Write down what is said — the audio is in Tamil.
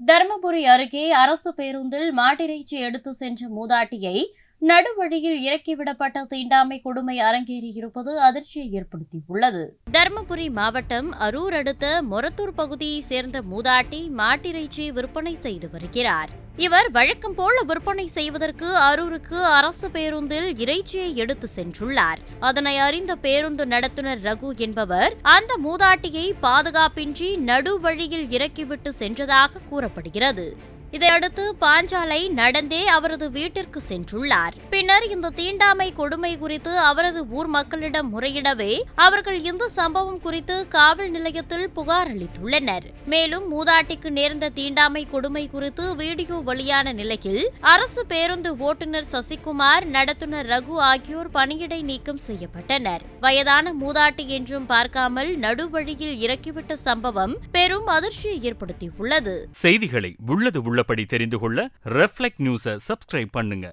தருமபுரி அருகே அரசு பேருந்தில் மாட்டிறைச்சி எடுத்து சென்ற மூதாட்டியை நடுவழியில் இறக்கிவிடப்பட்ட தீண்டாமை கொடுமை அரங்கேறியிருப்பது அதிர்ச்சியை ஏற்படுத்தியுள்ளது. தருமபுரி மாவட்டம் அரூர் அடுத்த மொரத்தூர் பகுதியைச் சேர்ந்த மூதாட்டி மாட்டிறைச்சி விற்பனை செய்து வருகிறார். இவர் வழக்கம் போல விற்பனை செய்வதற்கு அரூருக்கு அரசு பேருந்தில் இறைச்சியை எடுத்து சென்றுள்ளார். அதனை அறிந்த பேருந்து நடத்துனர் ரகு என்பவர் அந்த மூதாட்டியை பாதுகாப்பின்றி நடுவழியில் இறக்கிவிட்டு சென்றதாக கூறப்படுகிறது. இதையடுத்து பாஞ்சாலை நடந்தே அவரது வீட்டிற்கு சென்றுள்ளார். பின்னர் இந்த தீண்டாமை கொடுமை குறித்து அவரது ஊர் மக்களிடம் முறையிடவே அவர்கள் இந்த சம்பவம் குறித்து காவல் நிலையத்தில் புகார் அளித்துள்ளனர். மேலும் மூதாட்டிக்கு நேர்ந்த தீண்டாமை கொடுமை குறித்து வீடியோ வெளியான நிலையில் அரசு பேருந்து ஓட்டுநர் சசிகுமார் நடத்துனர் ரகு ஆகியோர் பணியிடை நீக்கம் செய்யப்பட்டனர். வயதான மூதாட்டி என்றும் பார்க்காமல் நடுவழியில் இறக்கிவிட்ட சம்பவம் பெரும் அதிர்ச்சியை ஏற்படுத்தியுள்ளது. செய்திகளை உள்ளது உள்ளபடி தெரிந்து கொள்ள ரெஃப்ளெக்ட் நியூஸை சப்ஸ்கிரைப் பண்ணுங்க.